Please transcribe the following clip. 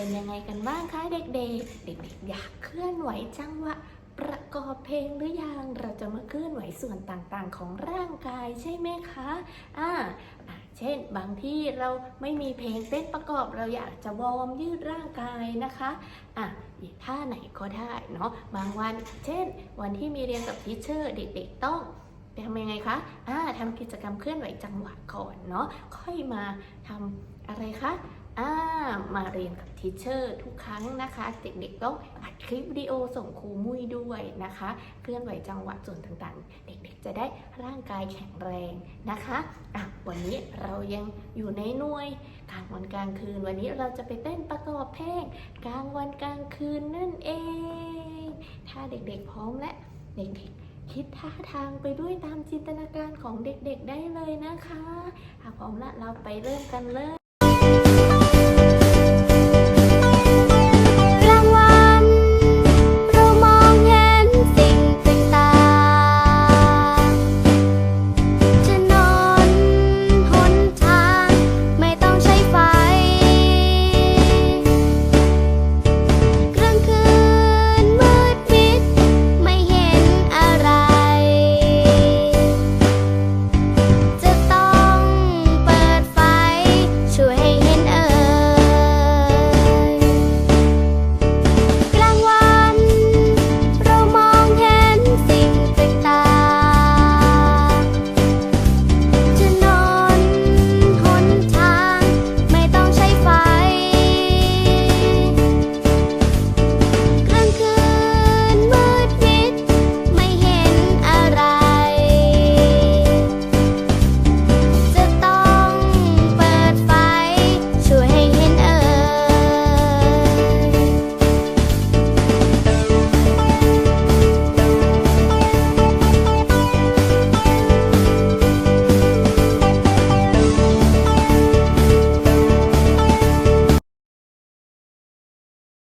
เป็นยังไงกันบ้างคะเด็กๆ เด็กๆ อยากเคลื่อนไหวจังหวะประกอบเพลงหรือยัง เราจะมาเคลื่อนไหวส่วนต่างๆ ของร่างกายใช่ไหมคะอ่าเช่น บางที่เราไม่มีเพลงเต้นประกอบเราอยากจะวอร์มยืดร่างกายนะคะอะท่าไหนก็ได้เนาะ บางวัน เช่น วันที่มีเรียนกับทิเชอร์เด็กๆต้องทำยังไงคะอ่าทำกิจกรรมเคลื่อนไหวจังหวะก่อนเนาะ ค่อยมาทำอะไรคะอ่า มาเรียนกับทีเชอร์ทุกครั้งนะคะ เด็กๆต้องอัดคลิปวิดีโอส่งครูมุ้ยด้วยนะคะ เคลื่อนไหวจังหวะส่วนต่างๆ เด็กๆจะได้ร่างกายแข็งแรงนะคะอะวันนี้เรายังอยู่ในหน่วยกลางวันกลางคืน วันนี้เราจะไปเต้นประกอบเพลงกลางวันกลางคืนนั่นเอง ถ้าเด็กๆพร้อมและเด็กๆคิดท่าทางไปด้วยตามจินตนาการของเด็กๆได้เลยนะคะ ถ้าพร้อมละเราไปเริ่มกันเลย